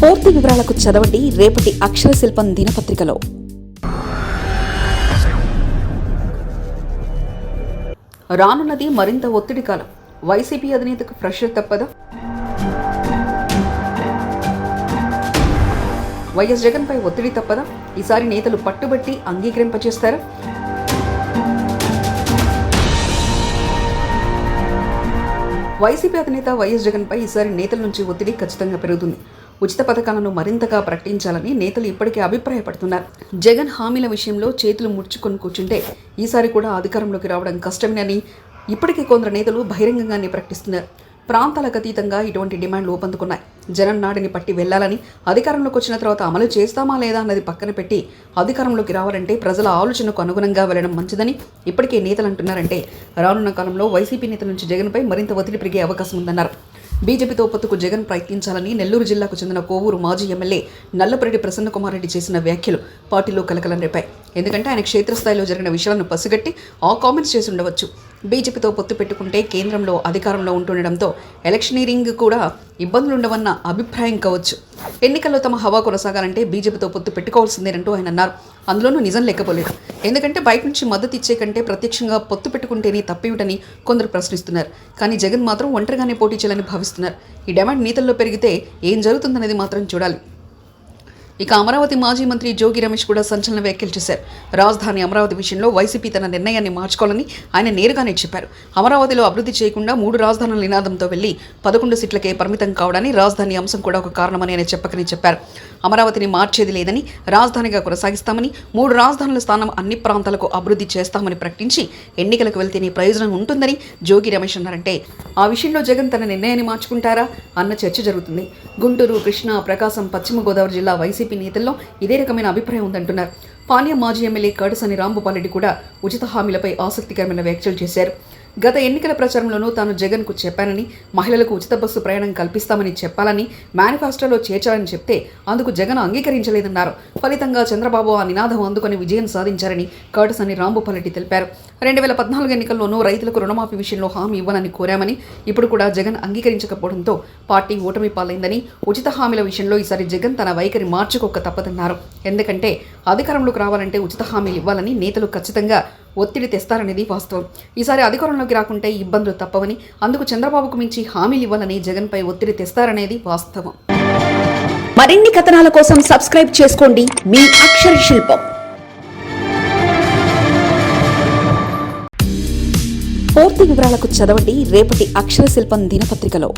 పూర్తి వివరాలకు చదవండి రేపటి అక్షర శిల్పం దినపత్రికలో. రానున్నది మరింత ఒత్తిడి కాలం. వైసీపీ అధినేతకు ప్రెషర్ తప్పదా? వైఎస్ జగన్పై ఒత్తిడి తప్పదా? ఈసారి నేతలు పట్టుబట్టి అంగీకరింపచేస్తారా? వైసీపీ అధినేత వైఎస్ జగన్పై ఈసారి నేతల నుంచి ఒత్తిడి ఖచ్చితంగా పెరుగుతుంది. ఉచిత పథకాలను మరింతగా ప్రకటించాలని నేతలు ఇప్పటికే అభిప్రాయపడుతున్నారు. జగన్ హామీల విషయంలో చేతులు ముడుచుకొని కూర్చుంటే ఈసారి కూడా అధికారంలోకి రావడం కష్టమేనని ఇప్పటికే కొందరు నేతలు బహిరంగంగానే ప్రకటిస్తున్నారు. ప్రాంతాలకు అతీతంగా ఇటువంటి డిమాండ్లు ఊపందుకున్నాయి. జనం నాడిని పట్టి వెళ్ళాలని అధికారంలోకి వచ్చిన తర్వాత అమలు చేస్తామా లేదా అన్నది పక్కన పెట్టి అధికారంలోకి రావాలంటే ప్రజల ఆలోచనకు అనుగుణంగా వెళ్ళడం మంచిదని ఇప్పటికే నేతలు అంటున్నారంటే రానున్న కాలంలో వైసీపీ నేతల నుంచి జగన్పై మరింత ఒత్తిడి పెరిగే అవకాశం ఉందన్నారు. బీజేపీతో పొత్తుకు జగన్ ప్రయత్నించాలని నెల్లూరు జిల్లాకు చెందిన కోవూరు మాజీ ఎమ్మెల్యే నల్లపరెడ్డి ప్రసన్నకుమార్ రెడ్డి చేసిన వ్యాఖ్యలు పార్టీలో కలకలం రేపాయి. ఎందుకంటే ఆయన క్షేత్రస్థాయిలో జరిగిన విషయాలను పసిగట్టి ఆ కామెంట్స్ చేసి ఉండవచ్చు. బీజేపీతో పొత్తు పెట్టుకుంటే కేంద్రంలో అధికారంలో ఉంటుండడంతో ఎలక్షనీరింగ్ కూడా ఇబ్బందులుండవన్న అభిప్రాయం కావచ్చు. ఎన్నికల్లో తమ హవా కొనసాగాలంటే బీజేపీతో పొత్తు పెట్టుకోవాల్సిందేనంటూ ఆయన అన్నారు. అందులోనూ నిజం లేకపోలేదు. ఎందుకంటే బయట నుంచి మద్దతు ఇచ్చే కంటే ప్రత్యక్షంగా పొత్తు పెట్టుకుంటేనే తప్పివిటని కొందరు ప్రశ్నిస్తున్నారు. కానీ జగన్ మాత్రం ఒంటరిగానే పోటీ చేయాలని భావిస్తున్నారు. ఈ డిమాండ్ నేతల్లో పెరిగితే ఏం జరుగుతుందనేది మాత్రం చూడాలి. ఇక అమరావతి మాజీ మంత్రి జోగి రమేష్ కూడా సంచలన వ్యాఖ్యలు చేశారు. రాజధాని అమరావతి విషయంలో వైసీపీ తన నిర్ణయాన్ని మార్చుకోవాలని ఆయన నేరుగానే చెప్పారు. అమరావతిలో అభివృద్ధి చేయకుండా మూడు రాజధానుల నినాదంతో వెళ్ళి పదకొండు సీట్లకే పరిమితం కావడాన్ని రాజధాని అంశం కూడా ఒక కారణమని ఆయన చెప్పకని చెప్పారు. అమరావతిని మార్చేది లేదని రాజధానిగా కొనసాగిస్తామని మూడు రాజధానుల స్థానం అన్ని ప్రాంతాలకు అభివృద్ధి చేస్తామని ప్రకటించి ఎన్నికలకు వెళ్తేనే ప్రయోజనం ఉంటుందని జోగి రమేష్ అన్నారంటే ఆ విషయంలో జగన్ తన నిర్ణయాన్ని మార్చుకుంటారా? అన్న చర్చ జరుగుతుంది. గుంటూరు కృష్ణా ప్రకాశం పశ్చిమ గోదావరి జిల్లా వైసీపీ నేతల్లో ఇదే రకమైన అభిప్రాయం ఉందంటున్నారు. పాణ్యం మాజీ ఎమ్మెల్యే కడసని రాంభూపాల్రెడ్డి కూడా ఉచిత హామీలపై ఆసక్తికరమైన వ్యాఖ్యలు చేశారు. గత ఎన్నికల ప్రచారంలోనూ తాను జగన్కు చెప్పానని మహిళలకు ఉచిత బస్సు ప్రయాణం కల్పిస్తామని చెప్పాలని మేనిఫెస్టోలో చేర్చాలని చెప్తే అందుకు జగన్ అంగీకరించలేదన్నారు. ఫలితంగా చంద్రబాబు ఆ నినాదం అందుకొని విజయం సాధించారని కడసని రాంభూపాల్ తెలిపారు. రెండు వేల పద్నాలుగు ఎన్నికల్లోనూ రైతులకు రుణమాఫీ విషయంలో హామీ ఇవ్వాలని కోరామని ఇప్పుడు కూడా జగన్ అంగీకరించకపోవడంతో పార్టీ ఓటమి పాలైందని ఉచిత హామీల విషయంలో ఈసారి జగన్ తన వైఖరి మార్చుకోక తప్పదన్నారు. ఎందుకంటే అధికారంలో అధికారంలోకి రావాలంటే ఉచిత హామీలు ఇవ్వాలని నేతలు ఖచ్చితంగా ఒత్తిడి తెస్తారనేది వాస్తవం. ఈసారి అధికారంలోకి రాకుంటే ఇబ్బందులు తప్పవని అందుకు చంద్రబాబుకు మించి హామీలు ఇవ్వాలని జగన్పై ఒత్తిడి తెస్తారనేది వాస్తవం. మరిన్ని కథనాల కోసం సబ్స్క్రైబ్ చేసుకోండి మీ అక్షర శిల్పం. పూర్తి వివరాలకు చదవండి రేపటి అక్షర శిల్పం దినపత్రికలో.